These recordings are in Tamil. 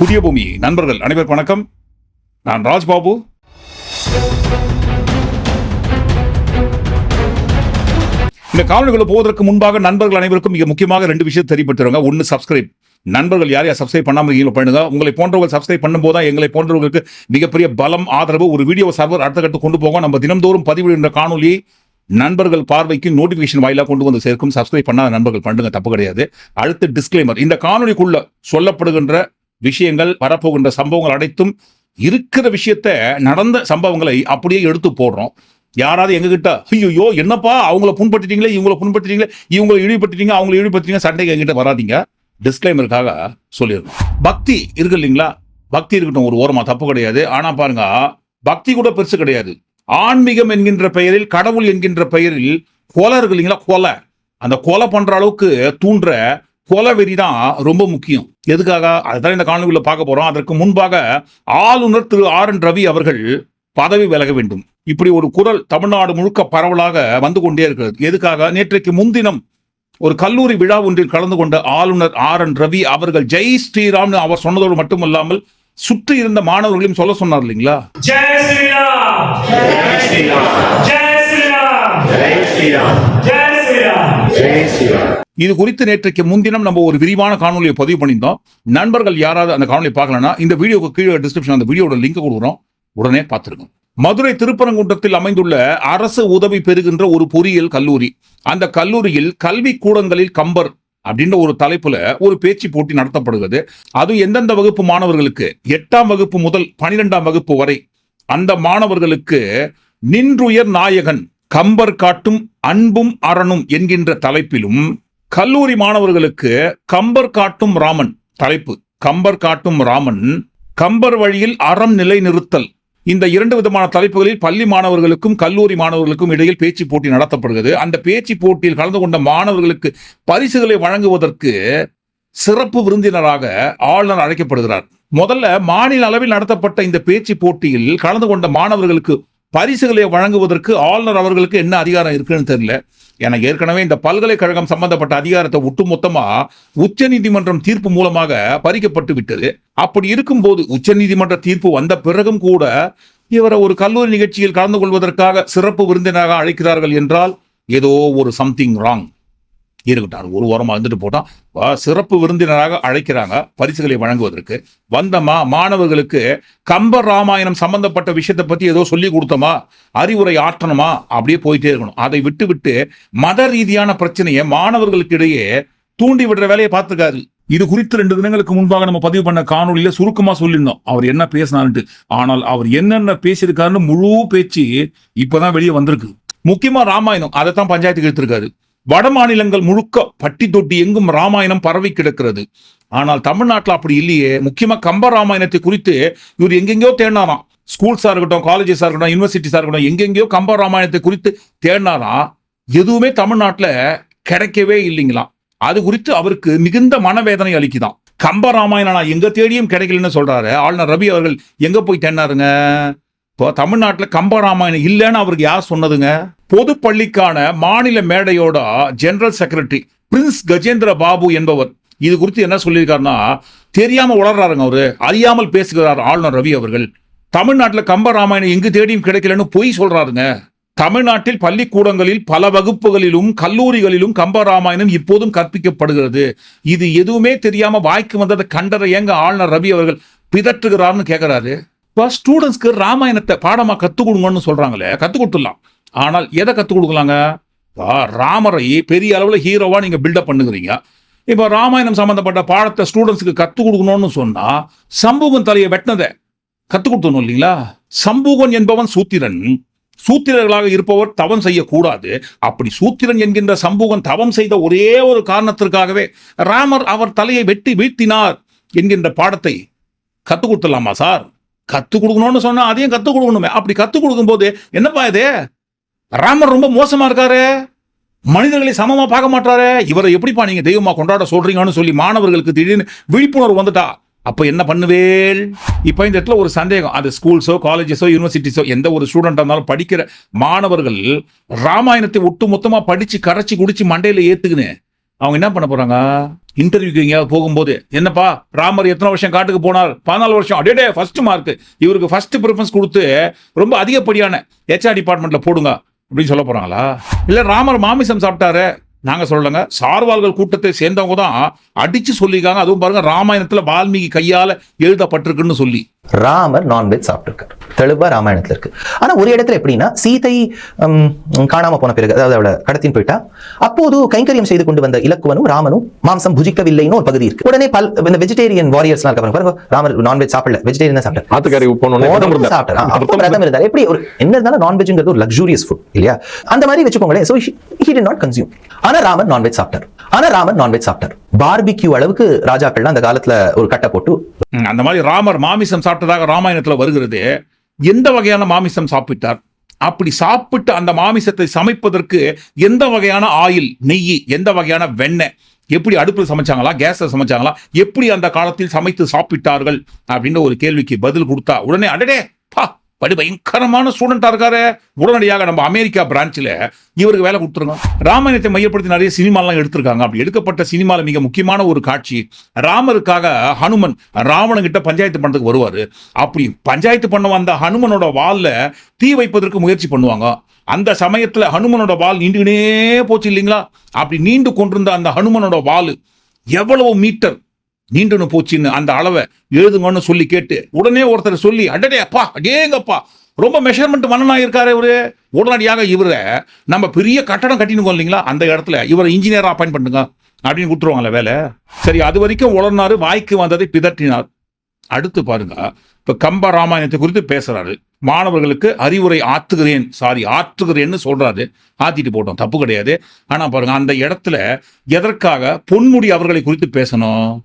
புதிய பூமி. நண்பர்கள் அனைவருக்கும் வணக்கம். நான் ராஜ்பாபு. இந்த காணொலிகளை போவதற்கு முன்பாக நண்பர்கள் அனைவருக்கும் மிக முக்கியமாக ரெண்டு விஷயம் தெரியப்படுத்துறாங்க ஒன்று சப்ஸ்கிரைப் நண்பர்கள் யார் யார் சப்ஸ்கிரைப் பண்ணாமல் இருக்கீங்களோ பண்ணுங்க. உங்களை போன்றவர்கள் சப்ஸ்கிரைப் பண்ணும்போது தான் எங்களை போன்றவர்களுக்கு மிகப்பெரிய பலம் ஆதரவு ஒரு வீடியோ சர்வர் அடுத்த கட்டு கொண்டு போகும் நம்ம தினம்தோறும் பதிவிடுகின்ற காணொலியை நண்பர்கள் பார்வைக்கு நோட்டிபிகேஷன் வாயிலாக கொண்டு வந்து சேர்க்கும். சப்ஸ்கிரைப் பண்ணாத நண்பர்கள் பண்ணுங்க தப்பு கிடையாது. அடுத்து டிஸ்க்ளைமர் இந்த காணொலிக்குள்ள சொல்லப்படுகின்ற விஷயங்கள் வரப்போகின்ற சம்பவங்கள் அனைத்தும் இருக்கிற விஷயத்த நடந்த சம்பவங்களை அப்படியே எடுத்து போடுறோம். யாராவது எங்ககிட்ட ஐயோ என்னப்பா? அவங்கள புண்பட்டுட்டீங்களே இவங்கள புண்பட்டுட்டீங்களே இவங்களை இழிவுபட்டுட்டீங்க அவங்கள இழிவுபட்டுட்டீங்க சண்டைக்கு எங்கிட்ட வராதீங்க. டிஸ்க்ளைமருக்காக சொல்லிடணும் பக்தி இருக்கு இல்லைங்களா? பக்தி இருக்கட்டும் ஒரு ஓரமாக தப்பு கிடையாது. ஆனால் பாருங்க பக்தி கூட பெருசு கிடையாது. ஆன்மீகம் என்கின்ற பெயரில் கடவுள் என்கின்ற பெயரில் கொலை இருக்கு இல்லைங்களா? கொலை. அந்த கொலை பண்ற அளவுக்கு தூண்டுற கொலவெறி தான் ரொம்ப முக்கியம். எதுக்காக? அதுதான் இந்த காணொலியில் பார்க்க போறோம். அதற்கு முன்பாக ஆளுநர் திரு ஆர் என் ரவி அவர்கள் பதவி விலக வேண்டும். இப்படி ஒரு குரல் தமிழ்நாடு முழுக்க பரவலாக வந்து கொண்டே இருக்கிறது. எதுக்காக? நேற்றைக்கு முன்தினம் ஒரு கல்லூரி விழா ஒன்றில் கலந்து கொண்ட ஆளுநர் ஆர் என் ரவி அவர்கள் ஜெய் ஸ்ரீராம்னு அவர் சொன்னதோடு மட்டுமல்லாமல் சுற்றி இருந்த மாணவர்களையும் சொல்ல சொன்னார் இல்லைங்களா? ஜெய் ஸ்ரீராம்! ஜெய் ஸ்ரீராம்! ஜெய் ஸ்ரீராம்! ஜெய் ஸ்ரீராம்! இது குறித்து நேற்றைக்கு முன்தினம் நம்ம ஒரு விரிவான காணொலியை பதிவு பண்ணியிருந்தோம். நண்பர்கள் யாராவது அந்த காணொலியை பார்க்கலன்னா இந்த வீடியோக்கு கீழே டிஸ்கிரிப்ஷன் அந்த வீடியோட லிங்க் கொடுக்குறோம். உடனே பார்த்துருங்க மதுரை திருப்பரங்குன்றத்தில் அமைந்துள்ள அரசு உதவி பெறுகின்ற ஒரு பொறியியல் கல்லூரி. அந்த கல்லூரியில் கல்வி கூடங்களில் கம்பர் அப்படின்ற ஒரு தலைப்புல ஒரு பேச்சு போட்டி நடத்தப்படுகிறது. அது எந்தெந்த வகுப்பு மாணவர்களுக்கு? எட்டாம் வகுப்பு முதல் பனிரெண்டாம் வகுப்பு வரை அந்த மாணவர்களுக்கு நின்றுயர் நாயகன் கம்பர் காட்டும் அன்பும் அரணும் என்கின்ற தலைப்பிலும் கல்லூரி மாணவர்களுக்கு கம்பர் காட்டும் ராமன் தலைப்பு. கம்பர் காட்டும் ராமன் கம்பர் வழியில் அறம் நிலைநிறுத்தல். இந்த இரண்டு விதமான தலைப்புகளில் பள்ளி மாணவர்களுக்கும் கல்லூரி மாணவர்களுக்கும் இடையில் பேச்சு போட்டி நடத்தப்படுகிறது. அந்த பேச்சு போட்டியில் கலந்து கொண்ட மாணவர்களுக்கு பரிசுகளை வழங்குவதற்கு சிறப்பு விருந்தினராக ஆளுநர் அழைக்கப்படுகிறார். முதல்ல மாநில அளவில் நடத்தப்பட்ட இந்த பேச்சு போட்டியில் கலந்து கொண்ட மாணவர்களுக்கு பரிசுகளை வழங்குவதற்கு ஆளுநர் அவர்களுக்கு என்ன அதிகாரம் இருக்குன்னு தெரியல. எனக்கு ஏற்கனவே இந்த பல்கலைக்கழகம் சம்பந்தப்பட்ட அதிகாரத்தை ஒட்டுமொத்தமா உச்சநீதிமன்றம் தீர்ப்பு மூலமாக பறிக்கப்பட்டு விட்டது. அப்படி இருக்கும்போது உச்சநீதிமன்ற தீர்ப்பு வந்த பிறகும் கூட இவரை ஒரு கல்லூரி நிகழ்ச்சியில் கலந்து கொள்வதற்காக சிறப்பு விருந்தினராக அழைக்கிறார்கள் என்றால் ஏதோ ஒரு சம்திங் ராங் இருக்கட்டும். அது ஒரு ஓரமாக இருந்துட்டு போட்டோம். சிறப்பு விருந்தினராக அழைக்கிறாங்க பரிசுகளை வழங்குவதற்கு. வந்தமா மாணவர்களுக்கு கம்ப ராமாயணம் சம்பந்தப்பட்ட விஷயத்தை பற்றி ஏதோ சொல்லி கொடுத்தோமா? அறிவுரை ஆற்றணுமா? அப்படியே போயிட்டே இருக்கணும். அதை விட்டு விட்டு மத ரீதியான பிரச்சனையை மாணவர்களுக்கு இடையே தூண்டி விடுற வேலையை பார்த்துக்காரு இது குறித்து ரெண்டு தினங்களுக்கு முன்பாக நம்ம பதிவு பண்ண காணொலியில சுருக்கமா சொல்லியிருந்தோம். அவர் என்ன பேசினாருன்ட்டு. ஆனால் அவர் என்னென்ன பேசியிருக்காருன்னு முழு பேச்சு இப்பதான் வெளியே வந்திருக்கு. முக்கியமா ராமாயணம். அதைத்தான் பஞ்சாயத்துக்கு எடுத்திருக்காரு. வட மாநிலங்கள் முழுக்க பட்டி தொட்டி எங்கும் ராமாயணம் பரவி கிடக்கிறது. ஆனால் தமிழ்நாட்டில் அப்படி இல்லையே. முக்கியமாக கம்ப ராமாயணத்தை குறித்து இவர் எங்கெங்கயோ தேடினாராம் ஸ்கூல்ஸாக இருக்கட்டும் காலேஜஸாக இருக்கட்டும் யூனிவர்சிட்டிஸாக இருக்கட்டும் எங்கெங்கயோ கம்ப ராமாயணத்தை குறித்து தேடினாராம் எதுவுமே தமிழ்நாட்டில் கிடைக்கவே இல்லைங்களாம் அது குறித்து அவருக்கு மிகுந்த மனவேதனை அளிக்குதான் கம்ப ராமாயணம் நான் எங்க தேடியும் கிடைக்கலன்னு சொல்றாரு. ஆளுநர் ரவி அவர்கள் எங்க போய் தேடினாருங்க? இப்போ தமிழ்நாட்டில் கம்பராமாயணம் இல்லைன்னு அவருக்கு யார் சொன்னதுங்க? பொது பள்ளிக்கான மாநில மேடையோட general secretary Prince Gajendra Babu என்பவர். இது குறித்து என்ன சொல்லியிருக்காருன்னா தெரியாம உளர்றாருங்க அவரு. அறியாமல் பேசுகிறார் ஆளுநர் ரவி அவர்கள். தமிழ்நாட்டில் கம்பராமாயணம் எங்கு தேடியும் கிடைக்கலன்னு பொய் சொல்றாருங்க. தமிழ்நாட்டில் பள்ளிக்கூடங்களில் பல வகுப்புகளிலும் கல்லூரிகளிலும் கம்பராமாயணம் இப்போதும் கற்பிக்கப்படுகிறது. இது எதுவுமே தெரியாம வாய்க்கு வந்ததை கண்டதை எங்க ஆளுநர் ரவி அவர்கள் பிதற்றுகிறார்னு கேட்கிறாரு இப்போ ஸ்டூடெண்ட்ஸ்க்கு ராமாயணத்தை பாடமாக கற்றுக் கொடுங்கன்னு சொல்கிறாங்களே கற்றுக் கொடுத்துடலாம் ஆனால் எதை கற்றுக் கொடுக்கலாங்க ராமரை பெரிய அளவில் ஹீரோவாக நீங்கள் பில்டப் பண்ணுகிறீங்க. இப்போ ராமாயணம் சம்மந்தப்பட்ட பாடத்தை ஸ்டூடெண்ட்ஸுக்கு கற்றுக் கொடுக்கணும்னு சொன்னால் சம்பூகன் தலையை வெட்டினதை கற்றுக் கொடுத்தணும் இல்லைங்களா? சம்பூகன் என்பவன் சூத்திரன். சூத்திரர்களாக இருப்பவர் தவம் செய்யக்கூடாது. அப்படி சூத்திரன் என்கின்ற சம்பூகன் தவம் செய்த ஒரே ஒரு காரணத்திற்காகவே ராமர் அவர் தலையை வெட்டி வீழ்த்தினார் என்கின்ற பாடத்தை கற்றுக் கொடுத்துடலாமா சார்? கற்றுக் கொடுக்கணும்னு சொன்னால் அதையும் கற்றுக் கொடுக்கணுமே அப்படி கற்றுக் கொடுக்கும்போது என்னப்பா இது? ராமர் ரொம்ப மோசமாக இருக்காரு. மனிதர்களை சமமாக பார்க்க மாட்டாரு. இவரை எப்படிப்பா நீங்கள் தெய்வமாக கொண்டாட சொல்கிறீங்கன்னு சொல்லி மாணவர்களுக்கு திடீர்னு விழிப்புணர்வு வந்துட்டா. அப்போ என்ன பண்ணுவேல் இப்போ இந்த இடத்துல ஒரு சந்தேகம். அது ஸ்கூல்ஸோ காலேஜஸோ யூனிவர்சிட்டிஸோ எந்த ஒரு ஸ்டூடெண்ட்டாக இருந்தாலும் படிக்கிற மாணவர்கள் ராமாயணத்தை ஒட்டு மொத்தமாக படித்து கரைச்சி குடிச்சு மண்டையில் ஏற்றுக்குன்னு அவங்க என்ன பண்ண போகிறாங்க இன்டர்வியூக்கு எங்கேயாவது போகும்போது என்னப்பா ராமர் எத்தனை வருஷம் காட்டுக்கு போனார்? பதினாலு வருஷம். அடே ஃபர்ஸ்ட் மார்க் இவருக்கு ஃபர்ஸ்ட் ப்ரிஃபரன்ஸ் கொடுத்து ரொம்ப அதிகப்படியான ஹெச்ஆர் டிபார்ட்மெண்ட்ல போடுங்க அப்படின்னு சொல்ல போறாங்களா? இல்ல ராமர் மாமிசம் சாப்பிட்டாரு. நாங்க சொல்லலங்க. சார்வாள்கள் கூட்டத்தை சேர்ந்தவங்க தான் அடிச்சு சொல்லியிருக்காங்க. அதுவும் பாருங்க ராமாயணத்துல வால்மீகி கையால எழுதப்பட்டிருக்குன்னு சொல்லி. ராமர் நான்வெஜ் சாப்பிட்டிருக்காரு. தெளிவா ராமாயணத்துல இருக்கு. ஆனா ஒரு இடத்துல எப்படின்னா சீதை ஹம், காணாம போன பிறகு அதாவது அவளை கடத்தின் போயிட்டா அப்போது கைங்கரியம் செய்து கொண்டு வந்த இலக்குவனும் ராமனும் மாம்சம் புஜிக்கவில்லைன்னு ஒரு பகுதி இருக்கு. உடனே பல் இந்த வெஜிடேரியன் வாரியர்ஸ்லாம் இருக்க பாருங்க ராமர் நான்வெஜ் சாப்பிடல வெஜிடேரியன் சாப்பிட்டார். இருந்தார். சாப்பிட்டார். இருந்தார். எப்படி ஒரு என்ன இருந்தாலும் நான்வெஜ்ங்கிறது ஒரு லக்ஸூரியஸ் ஃபுட் இல்லையா? அந்த மாதிரி வச்சுக்கோங்களேன். So he did not consume ஆனா ராமர் நான்வெஜ் சாப்பிட்டார். ஆனா ராமர் நான்வெஜ் சாப்பிட்டார். பார்பிக்யூ அளவுக்கு ராஜாக்கள்லாம் அந்த காலத்துல ஒரு கட்டை போட்டு அந்த மாதிரி ராமர் மாமிசம் சாப்பிட்டதாக ராமாயணத்தில் வருகிறது. எந்த வகையான மாமிசம் சாப்பிட்டார்? அப்படி சாப்பிட்டு அந்த மாமிசத்தை சமைப்பதற்கு எந்த வகையான ஆயில் நெய் எந்த வகையான வெண்ணெய் எப்படி அடுப்பில் சமைச்சாங்களா கேஸ்ல சமைச்சாங்களா எப்படி அந்த காலத்தில் சமைத்து சாப்பிட்டார்கள் அப்படின்ற ஒரு கேள்விக்கு பதில் கொடுத்தா உடனே அடடே பா படுபயங்கரமான பயங்கரமான இருக்காரு. உடனடியாக நம்ம அமெரிக்கா பிரான்ச்சில் இவருக்கு வேலை கொடுத்துருங்க. ராமாயணத்தை மையப்படுத்தி நிறைய சினிமாலாம் எடுத்திருக்காங்க. அப்படி எடுக்கப்பட்ட சினிமாவில் மிக முக்கியமான ஒரு காட்சி ராமருக்காக ஹனுமன் ராவணங்கிட்ட பஞ்சாயத்து பண்ணுறதுக்கு வருவார். அப்படி பஞ்சாயத்து பண்ண வந்த ஹனுமனோட வாலில் தீ வைப்பதற்கு முயற்சி பண்ணுவாங்க. அந்த சமயத்தில் ஹனுமனோட வால் நீண்டுகினே போச்சு இல்லைங்களா? அப்படி நீண்டு கொண்டிருந்த அந்த ஹனுமனோட வால் எவ்வளவு மீட்டர் நீண்டுன்னு போச்சுன்னு அந்த அளவை எழுதுங்கன்னு சொல்லி கேட்டு உடனே ஒருத்தர் சொல்லி அடடே அப்பா அடேங்கப்பா ரொம்ப மெஷர்மெண்ட் மன்னனா இருக்காரு இவரு. உடனடியாக இவரை நம்ம பெரிய கட்டடம் கட்டினுக்கோம் இல்லைங்களா? அந்த இடத்துல இவரை இன்ஜினியரா அப்பாயின் பண்ணுங்க. அப்படின்னு கொடுத்துருவாங்களே வேலை. சரி அது வரைக்கும் உளர்னாரு வாய்க்கு வந்ததை பிதற்றினார். அடுத்து பாருங்க இப்ப கம்ப ராமாயணத்தை குறித்து பேசுறாரு. மாணவர்களுக்கு அறிவுரை ஆத்துகிறேன் சாரி ஆற்றுகிறேன்னு சொல்றாரு. ஆத்திட்டு போட்டோம் தப்பு கிடையாது. ஆனா பாருங்க அந்த இடத்துல எதற்காக பொன்முடி அவர்களை குறித்து பேசணும்?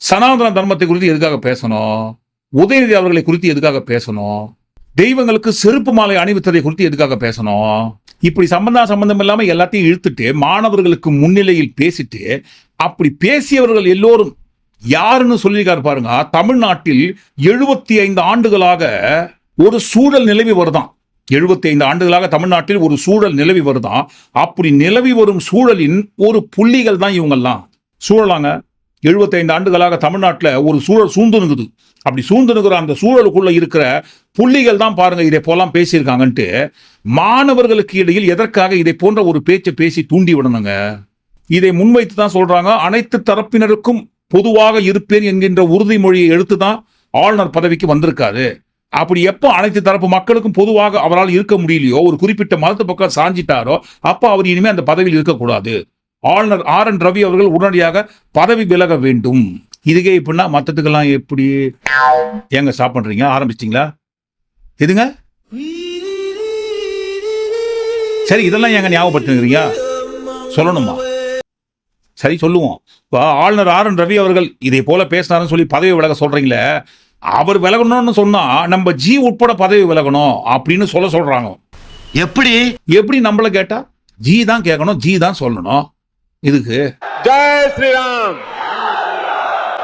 சனாதன தர்மத்தை குறித்து எதுக்காக பேசணும்? உதயநிதி அவர்களை குறித்து எதுக்காக பேசணும்? தெய்வங்களுக்கு செருப்பு மாலை அணிவித்ததை குறித்து எதுக்காக பேசணும்? இப்படி சம்பந்தா சம்பந்தம் இல்லாம எல்லாத்தையும் இழுத்துட்டு மாணவர்களுக்கு முன்னிலையில் பேசிட்டு அப்படி பேசியவர்கள் எல்லோரும் யாருன்னு சொல்லியிருக்காரு பாருங்க. தமிழ்நாட்டில் எழுபத்தி ஐந்து ஆண்டுகளாக ஒரு சூழல் நிலவி வருதாம் எழுபத்தி ஐந்து ஆண்டுகளாக தமிழ்நாட்டில் ஒரு சூழல் நிலவி வருதான். அப்படி நிலவி வரும் சூழலின் ஒரு புள்ளிகள் தான் இவங்கெல்லாம். சூழலாங்க. 75 ஆண்டுகளாக தமிழ்நாட்டில் ஒரு சூழல் சூழ்ந்து நிற்குது அப்படி சூழ்ந்து நிற்கிற அந்த சூழலுக்குள்ளே இருக்கிற புள்ளிகள் தான் பாருங்கள் இதை போலாம் பேசியிருக்காங்கன்ட்டு மாணவர்களுக்கு இடையில் எதற்காக இதை போன்ற ஒரு பேச்சை பேசி தூண்டி விடணுங்க? இதை முன்வைத்து தான் சொல்கிறாங்க அனைத்து தரப்பினருக்கும் பொதுவாக இருப்பேன் என்கின்ற உறுதிமொழியை எடுத்து தான் ஆளுநர் பதவிக்கு வந்திருக்காரு. அப்படி எப்போ அனைத்து தரப்பு மக்களுக்கும் பொதுவாக அவரால் இருக்க முடியலையோ ஒரு குறிப்பிட்ட மதத்து பக்கம் சாஞ்சிட்டாரோ அப்போ அவர் இனிமேல் அந்த பதவியில் இருக்கக்கூடாது. ஆளுநர் ஆர் என் ரவி அவர்கள் உடனடியாக பதவி விலக வேண்டும். இதுக்கே இப்படின்னா மற்றத்துக்கெல்லாம் எப்படி? ஏங்க ஸ்டாப் பண்றீங்க? ஆரம்பிச்சிட்டிங்களா? எதுங்க? சரி இதெல்லாம் ஏங்க ஞாபகப்படுத்துறீங்க சொல்லணுமா? சரி சொல்லுவோம். இப்போ ஆளுநர் ஆர் என் ரவி அவர்கள் இதை போல பேசினாருன்னு சொல்லி பதவி விலக சொல்றீங்களே. அவர் விலகணும்னு சொன்னா நம்ம ஜி உட்பட பதவி விலகணும் அப்படின்னு சொல்ல சொல்றாங்க. எப்படி? எப்படி நம்மள கேட்டா? ஜி தான் கேட்கணும் ஜி தான் சொல்லணும். இதுக்கு? ஜெய் ஸ்ரீராம்.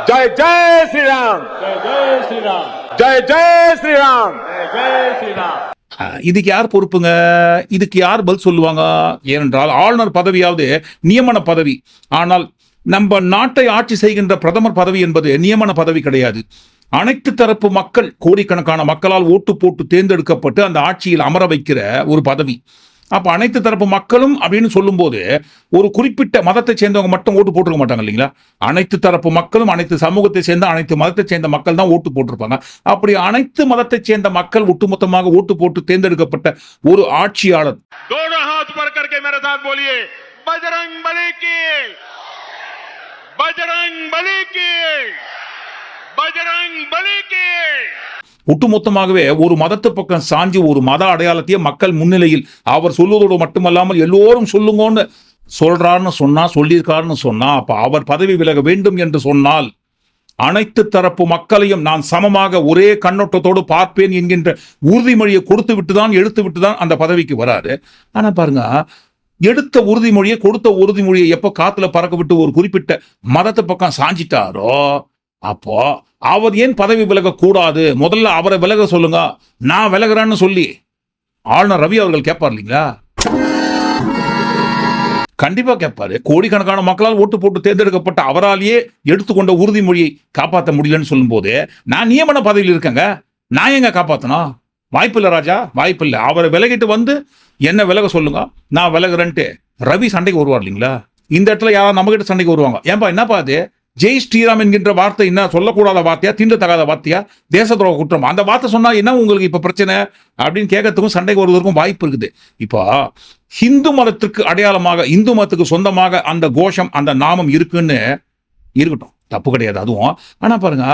ஜெய் ஜெய் ஸ்ரீராம். ஜெய் ஸ்ரீராம் ஜெய் ஜெய் ஸ்ரீராம். ஜெய் ஸ்ரீராம் இதுக்கு யார் பொறுப்புங்க? இதுக்கு யார் பதில் சொல்லுவாங்க? ஏனென்றால் ஆளுநர் பதவியாவது நியமன பதவி. ஆனால் நம்ம நாட்டை ஆட்சி செய்கின்ற பிரதமர் பதவி என்பது நியமன பதவி கிடையாது. அனைத்து தரப்பு மக்கள் கோடிக்கணக்கான மக்களால் ஓட்டு போட்டு தேர்ந்தெடுக்கப்பட்டு அந்த ஆட்சியில் அமர வைக்கிற ஒரு பதவி. அப்போ அனைத்து தரப்பு மக்களும் அப்படின்னு சொல்லும்போது ஒரு குறிப்பிட்ட மதத்தை சேர்ந்தவங்க மட்டும் ஓட்டு போட்டிருக்க மாட்டாங்க இல்லைங்களா? அனைத்து தரப்பு மக்களும் அனைத்து சமூகத்தை சேர்ந்த அனைத்து மதத்தை சேர்ந்த மக்கள் தான் ஓட்டு போட்டிருப்பாங்க. அப்படி அனைத்து மதத்தை சேர்ந்த மக்கள் ஒட்டுமொத்தமாக ஓட்டு போட்டு தேர்ந்தெடுக்கப்பட்ட ஒரு ஆட்சியாளர். பஜரங் பலி பஜரங் பலி ஒட்டுமொத்தமாகவே ஒரு மதத்து பக்கம் சாஞ்சி ஒரு மத அடையாளத்தையே மக்கள் முன்னிலையில் அவர் சொல்லுவதோடு மட்டுமல்லாமல் எல்லோரும் சொல்லுங்கன்னு சொல்றாருன்னு சொன்னா சொல்லியிருக்காருன்னு சொன்னா அப்ப அவர் பதவி விலக வேண்டும் என்று சொன்னால் அனைத்து தரப்பு மக்களையும் நான் சமமாக ஒரே கண்ணோட்டத்தோடு பார்ப்பேன் என்கின்ற உறுதிமொழியை கொடுத்து விட்டு தான் எடுத்து விட்டு தான் அந்த பதவிக்கு வராரு. ஆனா பாருங்க எடுத்த உறுதிமொழியை கொடுத்த உறுதிமொழியை எப்போ காத்துல பறக்க விட்டு ஒரு குறிப்பிட்ட மதத்து பக்கம் சாஞ்சிட்டாரோ அப்போ அவர் ஏன் பதவி விலகக்கூடாது? முதல்ல அவரை விலக சொல்லுங்க. நான் விலகுறேன்னு சொல்லி ஆளுநர் ரவி அவர்கள் கேட்பார் இல்லைங்களா? கண்டிப்பாக கேட்பாரு. கோடிக்கணக்கான மக்களால் ஓட்டு போட்டு தேர்ந்தெடுக்கப்பட்ட அவராலேயே எடுத்துக்கொண்ட உறுதிமொழியை காப்பாற்ற முடியலன்னு சொல்லும்போது நான் நியமன பதவியில் இருக்கேங்க. நான் எங்க காப்பாற்றணும் வாய்ப்பில்லை ராஜா வாய்ப்பில்லை அவரை விலகிட்டு வந்து என்ன விலக சொல்லுங்க. நான் விலகுறேன்ட்டு ரவி சண்டைக்கு வருவார் இல்லைங்களா? இந்த இடத்துல யாராவது நம்மகிட்ட சண்டைக்கு வருவாங்க. ஏன்பா என்னப்பா அது? ஜெய் ஸ்ரீராம் என்கின்ற வார்த்தை என்ன? சொல்லக்கூடாத வார்த்தையா? தீண்டத்தகாத வார்த்தையா? தேச துரோக குற்றம்? அந்த வார்த்தை சொன்னா என்ன உங்களுக்கு இப்ப பிரச்சனை? அப்படின்னு கேட்கறதுக்கும் சண்டைக்கு வருவதற்கும் வாய்ப்பு இருக்குது. இப்போ ஹிந்து மதத்திற்கு அடையாளமாக இந்து மதத்துக்கு சொந்தமாக அந்த கோஷம் அந்த நாமம் இருக்குன்னு இருக்கட்டும். தப்பு கிடையாது அதுவும். ஆனா பாருங்க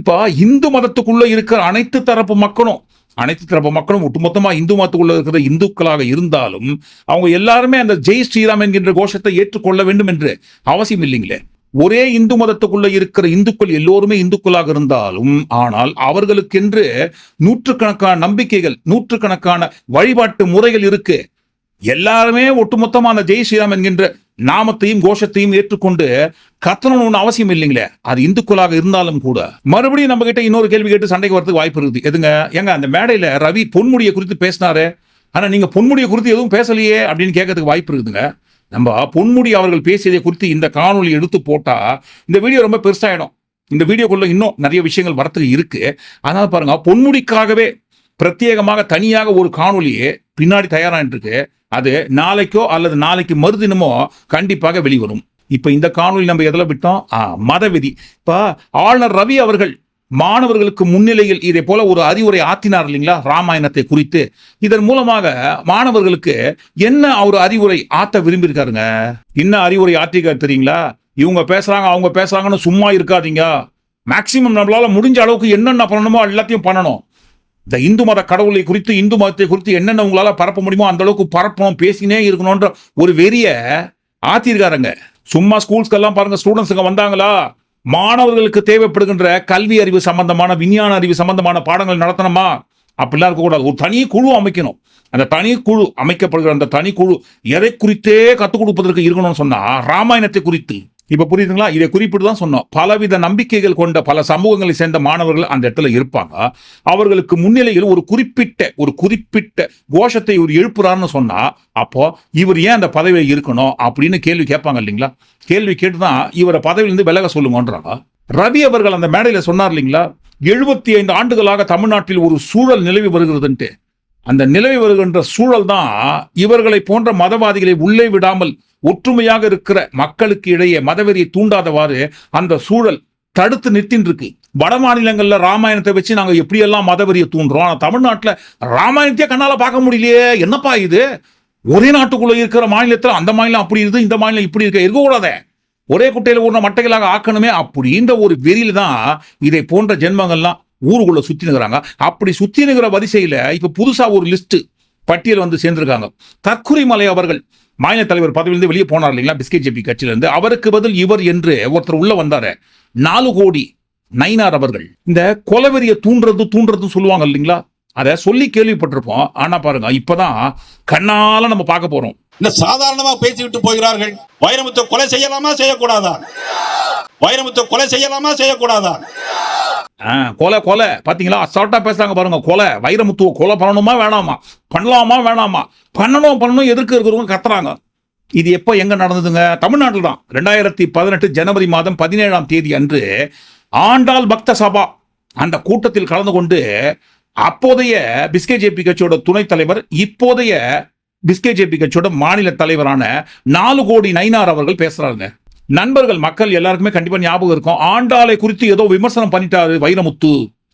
இப்போ இந்து மதத்துக்குள்ள இருக்கிற அனைத்து தரப்பு மக்களும் அனைத்து தரப்பு மக்களும் ஒட்டுமொத்தமா இந்து மதத்துக்குள்ள இருக்கிற இந்துக்களாக இருந்தாலும் அவங்க எல்லாருமே அந்த ஜெய் ஸ்ரீராம் என்கின்ற கோஷத்தை ஏற்றுக்கொள்ள வேண்டும் என்று அவசியம் இல்லைங்களே. ஒரே இந்து மதத்துக்குள்ள இருக்கிற இந்துக்கள் எல்லோருமே இந்துக்களாக இருந்தாலும் ஆனால் அவர்களுக்கென்று நூற்றுக்கணக்கான நம்பிக்கைகள் நூற்றுக்கணக்கான வழிபாட்டு முறைகள் இருக்கு. எல்லாருமே ஒட்டுமொத்தமான அந்த ஜெய் ஸ்ரீராம் என்கின்ற நாமத்தையும் கோஷத்தையும் ஏற்றுக்கொண்டு கத்தணும்னு அவசியம் இல்லைங்களே அது இந்துக்களாக இருந்தாலும் கூட. மறுபடியும் நம்ம கிட்ட இன்னொரு கேள்வி கேட்டு சண்டைக்கு வரதுக்கு வாய்ப்பு இருக்குது. எதுங்க? ஏங்க அந்த மேடையில ரவி பொன்முடியை குறித்து பேசினாரு? ஆனா நீங்க பொன்முடியை குறித்து எதுவும் பேசலையே அப்படின்னு கேட்கறதுக்கு வாய்ப்பு இருக்குதுங்க. நம்ம பொன்முடி அவர்கள் பேசியதை குறித்து இந்த காணொலி எடுத்து போட்டா இந்த வீடியோ ரொம்ப பெருசாயிடும். இந்த வீடியோக்குள்ள இன்னும் நிறைய விஷயங்கள் வரத்துக்கு இருக்கு. அதனால பாருங்க பொன்முடிக்காகவே பிரத்யேகமாக தனியாக ஒரு காணொலியே பின்னாடி தயாராகிட்டு அது நாளைக்கோ அல்லது நாளைக்கு மறுதினமோ கண்டிப்பாக வெளிவரும். இப்போ இந்த காணொலி நம்ம எதில் விட்டோம்? ஆ, இப்போ ஆளுநர் ரவி அவர்கள் மாணவர்களுக்கு முன்னிலையில் இதை போல ஒரு அறிவுரை ஆத்தினார் இல்லைங்களா? ராமாயணத்தை குறித்து. இதன் மூலமாக மாணவர்களுக்கு என்ன அவர் அறிவுரை ஆத்த விரும்பியிருக்காருங்க? என்ன அறிவுரை ஆற்றிருக்காரு தெரியுங்களா? இவங்க பேசுறாங்க அவங்க பேசுறாங்கன்னு சும்மா இருக்காதீங்க. மேக்சிமம் நம்மளால முடிஞ்ச அளவுக்கு என்னென்ன பண்ணணுமோ எல்லாத்தையும் பண்ணணும். இந்த இந்து மத கடவுளை குறித்து இந்து மதத்தை குறித்து என்னென்ன உங்களால பரப்ப முடியுமோ அந்த அளவுக்கு பரப்பணும் பேசினே இருக்கணும்ன்ற ஒரு வெறிய ஆத்திருக்காருங்க சும்மா ஸ்கூல்ஸ்க்கெல்லாம் பாருங்க ஸ்டூடெண்ட்ஸுங்க வந்தாங்களா? மாணவர்களுக்கு தேவைப்படுகின்ற கல்வி அறிவு சம்பந்தமான விஞ்ஞான அறிவு சம்பந்தமான பாடங்கள் நடத்தணுமா? அப்படிலாம் இருக்கக்கூடாது ஒரு தனி குழு அமைக்கணும். அந்த தனி குழு அமைக்கப்படுகிற அந்த தனி குழு எதை குறித்தே கற்றுக் கொடுப்பதற்கு இருக்கணும்னு சொன்னால் ராமாயணத்தை குறித்து இப்ப புரியுதுங்களா? இதை குறிப்பிட்டு தான் சொன்னோம். பலவித நம்பிக்கைகள் கொண்ட பல சமூகங்களை சேர்ந்த மாணவர்கள் அந்த இடத்துல இருப்பாங்க. அவர்களுக்கு முன்னிலையில் ஒரு குறிப்பிட்ட ஒரு குறிப்பிட்ட கோஷத்தை இவர் எழுப்புறாருன்னு சொன்னா அப்போ இவர் ஏன் அந்த பதவியில் இருக்கணும் அப்படின்னு கேள்வி கேட்பாங்க இல்லைங்களா? கேள்வி கேட்டு தான் இவரை பதவியிலிருந்து விலக சொல்லுங்கன்றாங்க. ரவி அவர்கள் அந்த மேடையில் சொன்னார் இல்லைங்களா? எழுபத்தி ஐந்து ஆண்டுகளாக தமிழ்நாட்டில் ஒரு சூழல் நிலவி வருகிறதுன்ட்டு. அந்த நிலவி வருகின்ற சூழல் தான் இவர்களை போன்ற மதவாதிகளை உள்ளே விடாமல் ஒற்றுமையாக இருக்கிற மக்களுக்கு இடையே மதவெறியை தூண்டாதவாறு அந்த சூழல் தடுத்து நிறுத்தின்னு இருக்கு வட மாநிலங்கள்ல ராமாயணத்தை வச்சு நாங்க எப்படியெல்லாம் மதவெறியை தூண்டுறோம்? ஆனா தமிழ்நாட்டுல ராமாயணத்தையே கண்ணால பார்க்க முடியலையே. என்னப்பா இது? ஒரே நாட்டுக்குள்ள இருக்கிற மாநிலத்தில் அந்த மாநிலம் அப்படி இருக்குது இந்த மாநிலம் இப்படி இருக்க இருக்கக்கூடாதே. ஒரே குட்டையில் ஊர்ன மட்டைகளாக ஆக்கணுமே அப்படின்ற ஒரு வெறியில தான் இதை போன்ற ஜென்மங்கள்லாம் ஊருக்குள்ள சுத்தினுகிறாங்க அப்படி சுத்தினுகிற வரிசையில இப்ப புதுசா ஒரு லிஸ்ட் பட்டியல் வந்து சேர்ந்திருக்காங்க. தற்குறிமலை அவர்கள் மாநில தலைவர் பதவியிலிருந்து வெளியே போனார் இல்லைங்களா? பிஸ்கெட் ஜேபி கட்சியிலிருந்து. அவருக்கு பதில் இவர் என்று ஒருத்தர் உள்ள வந்தார். நாலு கோடி நைனார் அவர்கள். இந்த கொலவெறியை தூண்டுறது தூண்டுறதுன்னு சொல்லுவாங்க இல்லைங்களா? அதை சொல்லி கேள்விப்பட்டிருப்போம். ஆனால் பாருங்க இப்போதான் கண்ணால நம்ம பார்க்க போகிறோம் இந்த சாதாரணமா பேசிவிட்டு போகிறார்கள். வைரமுத்து கொலை செய்யலாமா செய்யக்கூடாதா? வைரமுத்து கொலை செய்யலாமா செய்யக்கூடாதா? ஆ, கொலை கொலை. பாத்தீங்களா? அசால்ட்டா பேசுறாங்க பாருங்க கொலை. வைரமுத்துவ கொலை பண்ணணுமா வேணாமா? பண்ணலாமா வேணாமா? பண்ணணும் பண்ணணும். எதிர்க்க இருக்கிறவங்க கத்துறாங்க. இது எப்போ எங்க நடந்ததுங்க? தமிழ்நாட்டில் தான். ரெண்டாயிரத்தி பதினெட்டு ஜனவரி மாதம் பதினேழாம் தேதி அன்று ஆண்டாள் பக்த சபா. அந்த கூட்டத்தில் கலந்து கொண்டு அப்போதைய பிஸ்கே ஜேபி கட்சியோட துணைத் தலைவர் இப்போதைய பிஸ்கே ஜேபி கட்சியோட மாநில தலைவரான நாலு கோடி நைனார் அவர்கள் பேசுறாருங்க. நண்பர்கள் மக்கள் எல்லாருக்குமே கண்டிப்பா ஞாபகம் இருக்கும். ஆண்டாளை குறித்து ஏதோ விமர்சனம் பண்ணிட்டாரு வைரமுத்து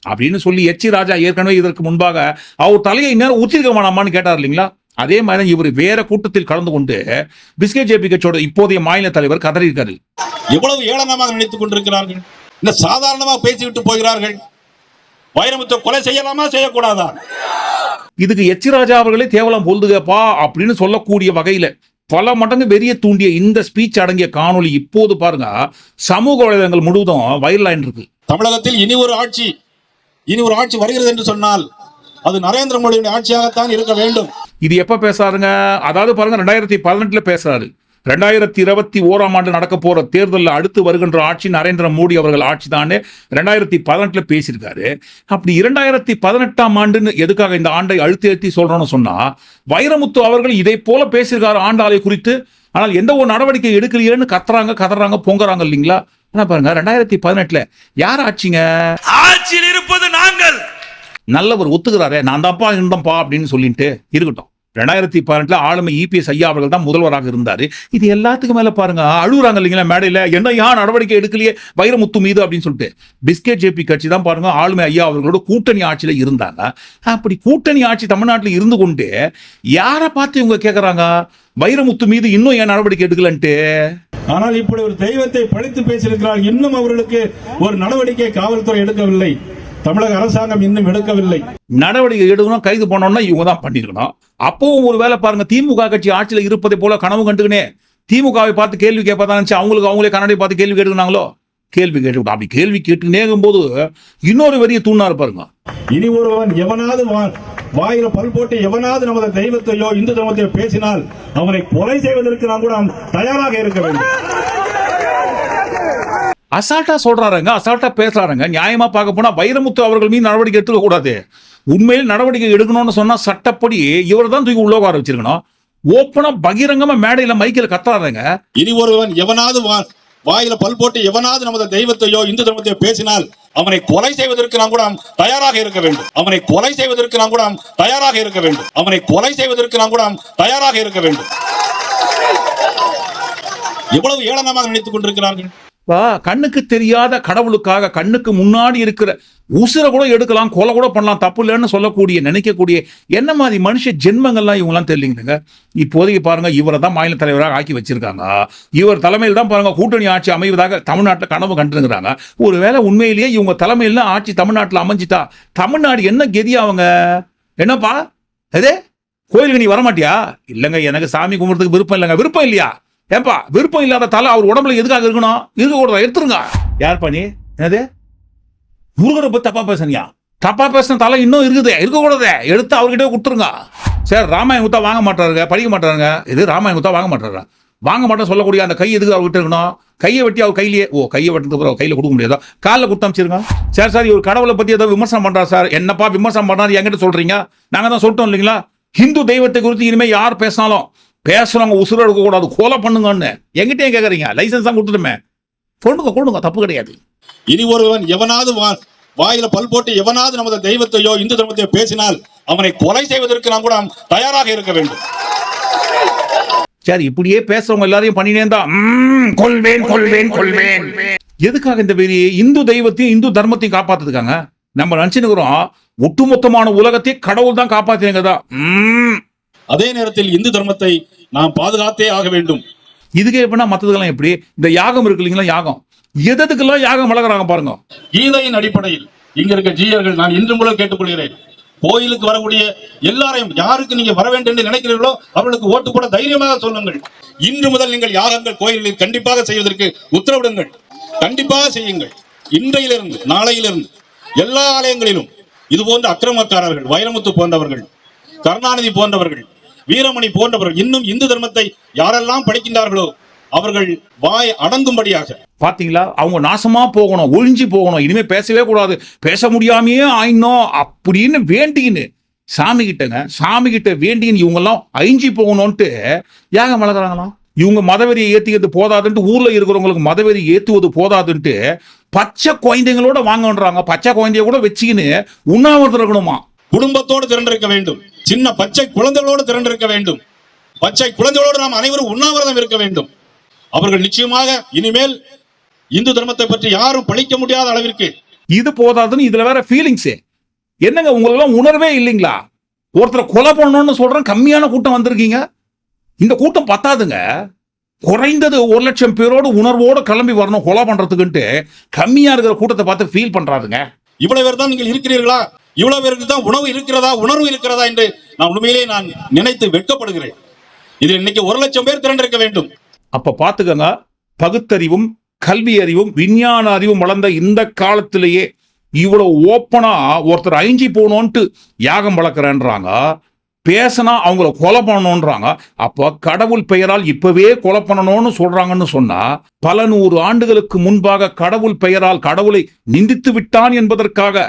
அப்படின்னு சொல்லி எச்சி ராஜா ஏற்கனவே இதற்கு முன்பாக அவர் தலையை நேரம் உச்சிருக்க வேணாமான்னு கேட்டார் இல்லைங்களா? அதே மாதிரி இவர் வேற கூட்டத்தில் கலந்து கொண்டு பிஸ்கே ஜேபி கட்சியோட இப்போதைய மாநில தலைவர் கதறியிருக்காரு. எவ்வளவு ஏளனமாக நினைத்துக் கொண்டிருக்கிறார்கள். இந்த சாதாரணமாக பேசிவிட்டு போகிறார்கள். வைரமுத்து கொலை செய்யலாமா செய்யக்கூடாதா? இதுக்கு எச்சி ராஜா அவர்களே கேவலம் பொழுதுகப்பா அப்படின்னு சொல்லக்கூடிய வகையில பல மடங்கு வெறிய தூண்டிய இந்த ஸ்பீச் அடங்கிய காணொளி இப்போது பாருங்க சமூக வலைதளங்கள் முழுவதும் வைரல் இருக்கு தமிழகத்தில் இனி ஒரு ஆட்சி இனி ஒரு ஆட்சி வருகிறது என்று சொன்னால் அது நரேந்திர மோடியுடைய ஆட்சியாகத்தான் இருக்க வேண்டும். இது எப்ப பேசுறாருங்க அதாவது பாருங்க ரெண்டாயிரத்தி பதினெட்டுல பேசுறாரு. ரெண்டாயிரத்தி இருபத்தி ஓராம் ஆண்டு நடக்க போற தேர்தலில் அடுத்து வருகின்ற ஆட்சி நரேந்திர மோடி அவர்கள் ஆட்சி தானே ரெண்டாயிரத்தி பதினெட்டுல பேசியிருக்காரு. அப்படி இரண்டாயிரத்தி பதினெட்டாம் ஆண்டுன்னு எதுக்காக இந்த ஆண்டை அழுத்தி அழுத்தி சொல்றோம்னு சொன்னா வைரமுத்து அவர்கள் இதை போல பேசியிருக்காரு ஆண்டாளை குறித்து. ஆனால் எந்த ஒரு நடவடிக்கை எடுக்கலையேன்னு கத்துறாங்க கதறாங்க பொங்குறாங்க இல்லைங்களா? ஆனா பாருங்க ரெண்டாயிரத்தி பதினெட்டுல யார் ஆச்சுங்க ஆட்சியில் இருப்பது நாங்கள். நல்லவர் ஒத்துக்கிறாரே நான் தான்ப்பா இருந்தேன்ப்பா அப்படின்னு சொல்லிட்டு இருக்கட்டும். ரெண்டாயிரத்தி பதினெட்டுல ஆளுமை இபிஎஸ் ஐயா அவர்கள் தான் முதல்வராக இருந்தாரு. இது எல்லாத்துக்கும் மேல பாருங்க அழுகுறாங்க இல்லைங்களா மேடையில? என்ன யா நடவடிக்கை எடுக்கலையே வைரமுத்து மீது அப்படின்னு சொல்லிட்டு. பிஸ்கெட் ஜேபி கட்சி தான் பாருங்க ஆளுமை ஐயா அவர்களோட கூட்டணி ஆட்சியில இருந்தாங்க. அப்படி கூட்டணி ஆட்சி தமிழ்நாட்டில் இருந்து கொண்டு யாரை பார்த்து இவங்க கேக்குறாங்க? வைரமுத்து மீது இன்னும் ஏன் நடவடிக்கை எடுக்கலன்ட்டு? ஆனால் இப்படி ஒரு தெய்வத்தை பழித்து பேசியிருக்கிறார். இன்னும் அவர்களுக்கு ஒரு நடவடிக்கை காவல்துறை எடுக்கவில்லை. தமிழக அரசாங்கம் இன்னும் எடுக்கவில்லை. நடவடிக்கை எடுக்கணும் கைது பண்ணணும்னா இவங்க தான் பண்ணிருக்கணும் அப்பவும் ஒரு வேலை பாருங்க திமுக கட்சி ஆட்சியில இருப்பதை போல கனவு கண்டுக்கினே திமுகவை பார்த்து கேள்வி கேட்பதா இருந்துச்சு. அவங்களுக்கு அவங்களே கன்னடை பார்த்து கேள்வி கேட்டுக்கினாங்களோ? கேள்வி கேட்டு அப்படி கேள்வி கேட்டு நேரும் போது இன்னொரு பெரிய தூணா பாருங்க. இனி ஒருவன் எவனாவது வாயில பல் போட்டு எவனாவது நமது தெய்வத்தையோ இந்து தர்மத்தையோ பேசினால் அவனை கொலை செய்வதற்கு நாம் கூட தயாராக இருக்க வேண்டும். அசால்ட்டா சொல்றாருங்க அசால்ட்டா பேசுறாருங்க. நியாயமா பார்க்க போனா வைரமுத்து அவர்கள் மீது நடவடிக்கை எடுத்துக்க கூடாது. உண்மையில் நடவடிக்கை எடுக்கணும்னு சொன்னா சட்டப்படி இவர் தான் தூக்கி உள்ள உட்கார வச்சிருக்கணும். ஓப்பனா பகிரங்கமா மேடையில மைக்கில் கத்துறாருங்க. இனி ஒருவன் எவனாவது வா- வாயில பல் போட்டு எவனாவது நமது தெய்வத்தையோ இந்து தர்மத்தையோ பேசினால் அவனை கொலை செய்வதற்கு நாம் கூட தயாராக இருக்க வேண்டும். அவனை கொலை செய்வதற்கு நாம் கூட தயாராக இருக்க வேண்டும். அவனை கொலை செய்வதற்கு நாம் கூட தயாராக இருக்க வேண்டும். எவ்வளவு ஏளனமாக நினைத்துக் கொண்டிருக்கிறார்கள்? கண்ணுக்கு தெரியாத கடவுளுக்காக கண்ணுக்கு முன்னாடி இருக்கிற உசுரை கூட எடுக்கலாம் கொலை கூட பண்ணலாம் தப்பு இல்லைன்னு சொல்லக்கூடிய நினைக்கக்கூடிய என்ன மாதிரி மனுஷ ஜென்மங்கள்லாம் இவங்களாம் தெரியலீங்க இப்போதைக்கு பாருங்க இவரை தான் மாநில தலைவராக ஆக்கி வச்சிருக்காங்க. இவர் தலைமையில் தான் பாருங்க கூட்டணி ஆட்சி அமைவதாக தமிழ்நாட்டில் கனவு கண்டுங்கிறாங்க ஒருவேளை உண்மையிலேயே இவங்க தலைமையில் ஆட்சி தமிழ்நாட்டில் அமைஞ்சிட்டா தமிழ்நாடு என்ன கெதி அவங்க? என்னப்பா? அதே கோயிலுக்கு நீ வரமாட்டியா? இல்லைங்க எனக்கு சாமி கும்பிட்றதுக்கு விருப்பம் இல்லைங்க. விருப்பம் இல்லையா? ஏன்பா விருப்பம் இல்லாத தலை அவர் உடம்புல எதுக்காக இருக்கணும் இருக்கக்கூடாது எடுத்துருங்க. யார் பண்ணி என்னது? முருகரை பத்தி தப்பா பேசுனியா? தப்பா பேசின தலை இன்னும் இருக்குது இருக்கக்கூடாது எடுத்து அவர்கிட்ட கொடுத்துருங்க. சார் ராமாயணம் குத்தா வாங்க மாட்டாருங்க படிக்க மாட்டாருங்க. இது ராமாயணம் குத்தா வாங்க மாட்டாரு வாங்க மாட்டேன் சொல்லக்கூடிய அந்த கை எதுக்கு அவர்கிட்ட இருக்கணும் கையை வெட்டி அவர் கையிலேயே ஓ கையை வெட்டுறதுக்கு அப்புறம் கையில் கொடுக்க முடியாதா? காலில் கொடுத்தாமிச்சிருங்க சார் சார் இவர் கடவுளை பற்றி ஏதோ விமர்சனம் பண்ணுறா சார். என்னப்பா விமர்சனம் பண்ணுறாரு என்கிட்ட சொல்கிறீங்க நாங்கள் தான் சொல்லிட்டோம் இல்லைங்களா? ஹிந்து தெய்வத்தை குறித்து இனிமேல் யார் பேசினாலும் பேசுறவங்க உசுர எடுக்க கூடாது. கொலை பண்ணுங்கன்னு. எங்கிட்டே கேக்குறீங்க. லைசன்ஸ் தான் கொடுத்துட்டுமே கொண்டுங்க கொண்டுங்க. தப்பு கிடையாது. இனி ஒருவன் எவனாவது வாயில பல் போட்டு எவனாவது நமது தெய்வத்தையோ இந்து தர்மத்தையோ பேசினால் அவனை கொலை செய்வதற்கு நாம் கூட தயாராக இருக்க வேண்டும். சரி இப்படியே பேசுறவங்க எல்லாரையும் பண்ணினே இருந்தா ம்ம், கொல்வேன் கொல்வேன் கொல்வேன் எதுக்காக இந்த பெரிய இந்து தெய்வத்தையும் இந்து தர்மத்தையும் காப்பாத்துதுக்காங்க நம்ம நினைச்சுக்கிறோம் ஒட்டுமொத்தமான உலகத்தையே கடவுள் தான் காப்பாத்தினங்கதான் ம்ம். அதே நேரத்தில் இந்து தர்மத்தை நாம் பாதுகாத்தே ஆக வேண்டும். இதுக்கே எப்படின்னா மத்ததுக்கெல்லாம் எப்படி? இந்த யாகம் இருக்கு இல்லைங்களா யாகம். எதுக்கெல்லாம் யாகம் வளர்க்குறாங்க பாருங்க. கீதையின் அடிப்படையில் இங்க இருக்க ஜீயர்கள் நான் இன்று முதல் கேட்டுக்கொள்கிறேன். கோயிலுக்கு வரக்கூடிய எல்லாரையும் யாருக்கு நீங்க வர வேண்டும் என்று நினைக்கிறீர்களோ அவர்களுக்கு ஓட்டு போட தைரியமாக சொல்லுங்கள். இன்று முதல் நீங்கள் யாகங்கள் கோயில்களில் கண்டிப்பாக செய்வதற்கு உத்தரவிடுங்கள். கண்டிப்பாக செய்யுங்கள். இன்றையிலிருந்து நாளையிலிருந்து எல்லா ஆலயங்களிலும் இது போன்ற அக்கிரமக்காரர்கள் வைரமுத்து போன்றவர்கள் கருணாநிதி போன்றவர்கள் வீரமணி போன்றவர்கள் இன்னும் இந்து தர்மத்தை யாரெல்லாம் படிக்கின்றார்களோ அவர்கள் வாய் அடங்கும்படியாக. பாத்தீங்களா? அவங்க நாசமா போகணும் ஒழிஞ்சு போகணும். இனிமே பேசவே கூடாது. பேச முடியாமையே ஆயினோம். அப்படின்னு வேண்டின்னு. சாமி கிட்டங்க சாமி கிட்ட வேண்டின்னு இவங்க எல்லாம் அழிஞ்சி போகணும்ட்டு யாகம் வளர்க்குறாங்களாம் இவங்க மதவெறியை ஏத்திக்கிறது போதாதுன்ட்டு ஊர்ல இருக்கிறவங்களுக்கு மதவெறி ஏத்துவது போதாதுன்ட்டு பச்சை குழந்தைங்களோட வாங்கன்றாங்க. பச்சை குழந்தைய கூட வச்சுக்கின்னு உண்ணாவிரதம் இருக்கணுமா? குடும்பத்தோடு திரண்டிருக்க வேண்டும். சின்ன பச்சை குழந்தைகளோடு திரண்டிருக்க வேண்டும். பச்சை குழந்தைகளோடு நாம் அனைவரும் உண்ணாவிரதம் இருக்க வேண்டும். அவர்கள் நிச்சயமாக இனிமேல் இந்து தர்மத்தை பற்றி யாரும் பழிக்க முடியாத அளவிற்கு இது போதாதுன்னு இதுல வேற ஃபீலிங்ஸ் என்னங்க உங்களெல்லாம் உணர்வே இல்லைங்களா? ஒருத்தரை கொலை பண்ணணும்னு சொல்றேன் கம்மியான கூட்டம் வந்திருக்கீங்க. இந்த கூட்டம் பத்தாதுங்க. குறைந்தது ஒரு லட்சம் பேரோடு உணர்வோடு கிளம்பி வரணும் கொலை பண்றதுக்குன்ட்டு கம்மியா இருக்கிற கூட்டத்தை பார்த்து ஃபீல் பண்றாருங்க. இவ்வளவு பேர் தான் நீங்கள் இருக்கிறீர்களா? இவ்வளவு பேருக்கு தான் உணவு இருக்கிறதா உணர்வு இருக்கிறதா என்று நான் உண்மையிலேயே நான் நினைத்து வெட்கப்படுகிறேன். இது இன்னைக்கு ஒரு லட்சம் பேர் திரண்டிருக்க வேண்டும். அப்ப பாத்துக்கங்க பகுத்தறிவும் கல்வி அறிவும் விஞ்ஞான அறிவும் வளர்ந்த இந்த காலத்திலேயே இவ்வளவு ஓப்பனா ஒருத்தர் அழிஞ்சி போகணும்ட்டு யாகம் வளர்க்குறேன்றாங்க பேசினா அவங்கள கொலை பண்ணணுன்றாங்க அப்போ கடவுள் பெயரால் இப்பவே கொலை பண்ணணும்னு சொல்றாங்கன்னு சொன்னா பல நூறு ஆண்டுகளுக்கு முன்பாக கடவுள் பெயரால் கடவுளை நிந்தித்து விட்டான் என்பதற்காக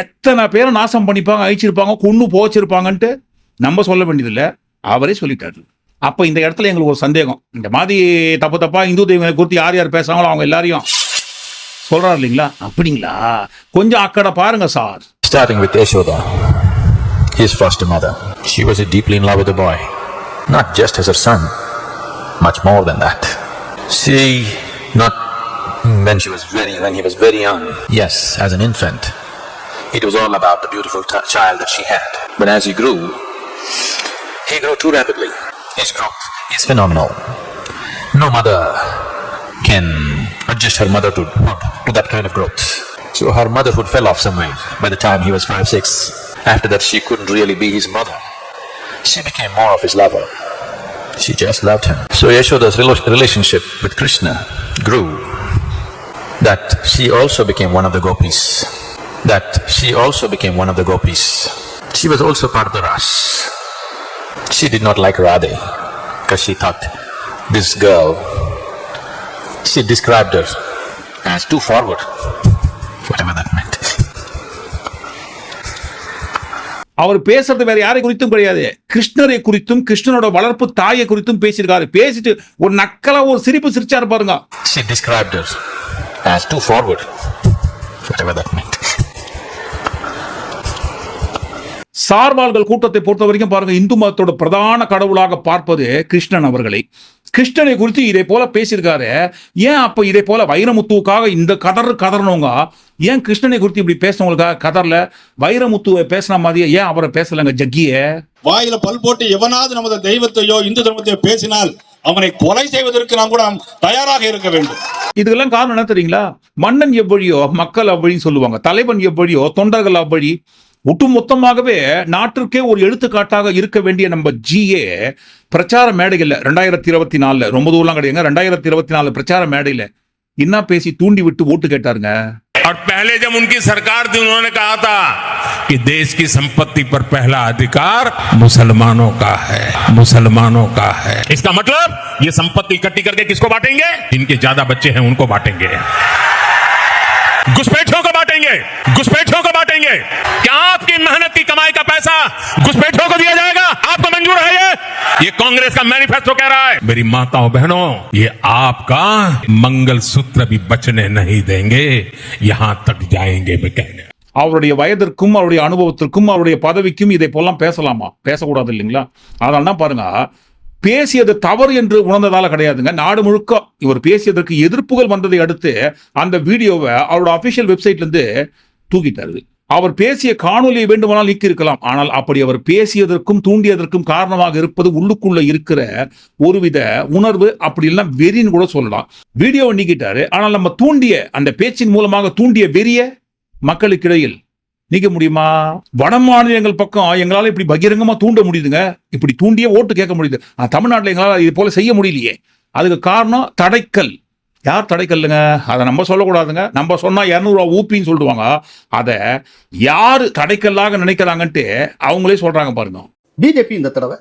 எத்தனை பேரை நாசம் பண்ணிப்பாங்க அழிச்சிருப்பாங்க கொண்டு போச்சிருப்பாங்கன்ட்டு நம்ம சொல்ல வேண்டியதில்லை. அவரே சொல்லிட்டாரு. அப்போ இந்த இடத்துல எங்களுக்கு ஒரு சந்தேகம். இந்த மாதிரி தப்பு தப்பா இந்து தெய்வங்களை குறித்து யார் யார் பேசுறாங்களோ அவங்க எல்லாரையும் சொல்றாரு இல்லைங்களா? அப்படிங்களா? கொஞ்சம் அக்கடை பாருங்க sir. Starting with Yashoda, his foster mother. She was deeply in love with the boy, not just as her son, much more than that. She, not when she was very, when he was very young. Yes, as an infant, it was all about the beautiful t- child that she had. But as he grew, he grew too rapidly. His growth is phenomenal. No mother can adjust her mother to, that kind of growth. So her motherhood fell off somewhere by the time he was five, six. After that, she couldn't really be his mother. She became more of his lover. She just loved him. So Yashoda's relationship with Krishna grew. That she also became one of the gopis. That she also became one of the gopis. She was also part of the Ras. She did not like Radhe because she thought this girl, she described her as too forward, whatever that meant. அவர் பேசுறது வேற யாரை குறித்தும் கிடையாது கிருஷ்ணரை குறித்தும் கிருஷ்ணனோட வளர்ப்பு தாயை குறித்தும் பேசியிருக்காரு பேசிட்டு ஒரு நக்கலா ஒரு சிரிப்பு சிரிச்சாரு பாருங்க She described her as too forward, whatever that meant. சார்பால்கள் கூட்டத்தை பொறுத்த வரைக்கும் பாருங்க இந்து மதத்தோட பிரதான கடவுளாக பார்ப்பது கிருஷ்ணன் அவர்களை. கிருஷ்ணனை குறித்து இதே போல பேசியிருக்காரு. ஏன் அப்ப இதே போல வைரமுத்துவுக்காக இந்த கதர் கதறனவங்க ஏன் கிருஷ்ணனை குறித்து இப்படி பேசினவங்களுக்காக கதர்ல வைரமுத்துவை பேசின மாதிரியே ஏன் அவரை பேசலங்க ஜக்கிய? வாயில பல் போட்டு எவனாவது நமது தெய்வத்தையோ இந்து தர்மத்தையோ பேசினால் அவனை கொலை செய்வதற்கு நாம் கூட தயாராக இருக்க வேண்டும். இதுக்கெல்லாம் காரணம் என்ன தெரியுங்களா? மன்னன் எவ்வழியோ மக்கள் அவ்வழின்னு சொல்லுவாங்க. தலைவன் எவ்வழியோ தொண்டர்கள் அவ்வழி ஒட்டுமொத்தமாகவே நாட்டிற்கே ஒரு எடுத்துக்காட்டாக இருக்க வேண்டிய நம்ம ஜிஏ பிரச்சார மேடைகள்ல ரெண்டாயிரத்தி இருபத்தி நாலுல ரொம்ப தூரம் கிடையாதுங்க ரெண்டாயிரத்தி இருபத்தி நாலு பிரச்சார மேடையில என்ன பேசி தூண்டி விட்டு ஓட்டு கேட்டாருங்க और पहले जब उनकी सरकार थी उन्होंने कहा था कि देश की संपत्ति पर पहला अधिकार मुसलमानों का है मुसलमानों का है इसका मतलब ये संपत्ति इकट्ठी करके किसको बांटेंगे जिनके ज्यादा बच्चे हैं उनको बांटेंगे घुसपैठियों को बांटेंगे घुसपैठियों को बांटेंगे क्या आपकी मेहनत की कमाई का पैसा घुसपैठियों को दिया जाएगा आपको मंजूर है ये ये कांग्रेस का मैनिफेस्टो कह रहा है मेरी माताओं बहनों ये आपका मंगल सूत्र भी बचने नहीं देंगे यहां तक जाएंगे मैं कहने அவருடைய வயதிற்கும் அவருடைய அனுபவத்திற்கும் அவருடைய பதவிக்கும் இதை போலாம் பேசலாமா பேசக்கூடாது இல்லைங்களா அதனால தான் பாருங்க பேசியது தவறு என்று உணர்ந்ததால கிடையாதுங்க நாடு முழுக்க இவர் பேசியதற்கு எதிர்ப்புகள் வந்ததை அடுத்து அந்த வீடியோவை அவரோட அபிஷியல் வெப்சைட்ல இருந்து தூக்கிட்டாரு அவர் பேசிய காணொலியை வேண்டுமானால் நீக்கி இருக்கலாம் ஆனால் அப்படி அவர் பேசியதற்கும் தூண்டியதற்கும் காரணமாக இருப்பது உள்ளுக்குள்ள இருக்கிற ஒருவித உணர்வு அப்படி எல்லாம் வெறின்னு கூட சொல்லலாம். வீடியோவை நீக்கிட்டாரு. ஆனால் நம்ம தூண்டிய அந்த பேச்சின் மூலமாக தூண்டிய வெறிய மக்களுக்கிடையில் நீக்க முடியுமா? வட மாநிலங்கள் பக்கம் எங்களால் இப்படி பகிரங்கமாக தூண்ட முடியுதுங்க. இப்படி தூண்டிய ஓட்டு கேட்க முடியுது. தமிழ்நாட்டில் எங்களால் இது போல செய்ய முடியலையே. அதுக்கு காரணம் தடைக்கல். யார் தடைக்கல்லுங்க? அதை நம்ம சொல்லக்கூடாதுங்க. நம்ம சொன்னால் இரநூறுவா ஊப்பின்னு சொல்லுவாங்க. அதை யார் தடைக்கல்லாக நினைக்கிறாங்கன்ட்டு அவங்களே சொல்கிறாங்க பாருங்க. பிஜேபி இந்த தடவை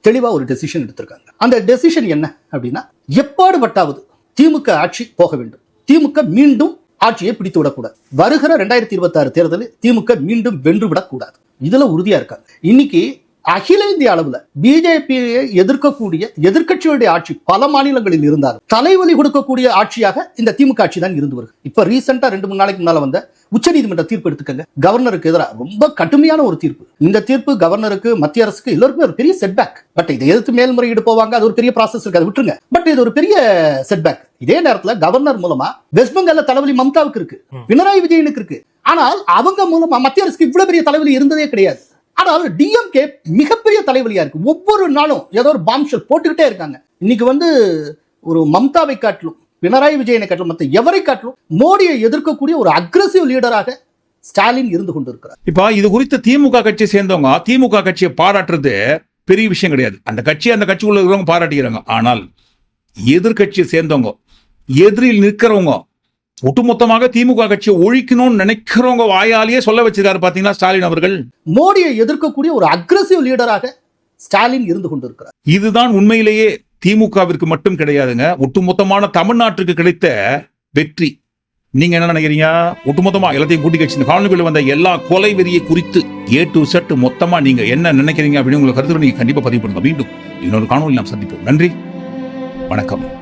தெளிவாக ஒரு டெசிஷன் எடுத்திருக்காங்க. அந்த டெசிஷன் என்ன அப்படின்னா எப்பாடுபட்டாவது திமுக ஆட்சி போக வேண்டும். திமுக மீண்டும் ஆட்சியை பிடித்து விடக்கூடாது. வருகிற ரெண்டாயிரத்தி இருபத்தி ஆறு தேர்தலில் திமுக மீண்டும் வென்று விடக்கூடாது. இதுல உறுதியா இருக்காங்க. இன்னைக்கு அகில இந்திய அளவுல பிஜேபியை எதிர்க்கக்கூடிய எதிர்க்கட்சிகளுடைய ஆட்சி பல மாநிலங்களில் இருந்தாலும் தலைவலி கொடுக்கக்கூடிய ஆட்சியாக இந்த திமுக ஆட்சி தான் இருந்து வருது. இப்ப ரீசெண்டா ரெண்டு மூணு நாளைக்கு முன்னால வந்த உச்சநீதிமன்ற தீர்ப்பு எடுத்துக்கங்க. கவர்னருக்கு எதிராக ரொம்ப கடுமையான ஒரு தீர்ப்பு. இந்த தீர்ப்பு கவர்னருக்கு மத்திய அரசுக்கு எல்லாருக்குமே ஒரு பெரிய செட்பேக் பட் இதை எதிர்த்து மேல்முறையீடு போவாங்க அது ஒரு பெரிய ப்ராசஸ் இருக்கு அதை விட்டுருங்க. பட் இது ஒரு பெரிய செட்பேக் இதே நேரத்துல கவர்னர் மூலமா வெஸ்ட் பெங்கால்ல தலைவலி மம்தாவுக்கு இருக்கு. பினராயி விஜயனுக்கு இருக்கு. ஆனால் அவங்க மூலமா மத்திய அரசுக்கு இவ்வளவு பெரிய தலைவலி இருந்ததே கிடையாது. ஆனால் டிஎம்கே மிகப்பெரிய தலைவலியா இருக்கு. ஒவ்வொரு நாளும் ஏதோ ஒரு பாம்ஷல் போட்டுக்கிட்டே இருக்காங்க. இன்னைக்கு வந்து ஒரு மம்தாவை காட்டிலும் பினராயி விஜயனை காட்டிலும் மற்ற எவரை காட்டிலும் மோடியை எதிர்க்கக்கூடிய ஒரு அக்ரசிவ் லீடராக ஸ்டாலின் இருந்து கொண்டிருக்கிறார். இப்ப இது குறித்து திமுக கட்சியை சேர்ந்தவங்க திமுக கட்சியை பாராட்டுறது பெரிய விஷயம் கிடையாது. அந்த கட்சி அந்த கட்சிக்குள்ள இருக்கிறவங்க பாராட்டிக்கிறாங்க. ஆனால் எதிர்கட்சியை சேர்ந்தவங்க எதிரில் நிற்கிறவங்க ஒட்டுமொத்தமாக திமுக கட்சியை ஒழிக்கணும்னு நினைக்கிறவங்க வாயாலேயே சொல்ல வச்சிருக்காரு பாத்தீங்களா ஸ்டாலின் அவர்கள்? மோடியை எதிர்க்கக்கூடிய ஒரு அக்ரசிவ் லீடராக ஸ்டாலின் இருந்து கொண்டிருக்கிறார். இதுதான் உண்மையிலேயே திமுகவிற்கு மட்டும் கிடையாதுங்க ஒட்டுமொத்தமான தமிழ்நாட்டுக்கு கிடைத்த வெற்றி. நீங்க என்ன நினைக்கிறீங்க? ஒட்டுமொத்தமா எல்லாத்தையும் கூட்டி கட்சி இந்த காணொலிகளில் வந்த எல்லா கொலை வெறியை குறித்து ஏ டு செட் மொத்தமா நீங்க என்ன நினைக்கிறீங்க அப்படின்னு உங்களை கருத்து நீங்க கண்டிப்பா பதிவு பண்ணுங்க. மீண்டும் இன்னொரு காணொலி நாம் சந்திப்போம். நன்றி. வணக்கம்.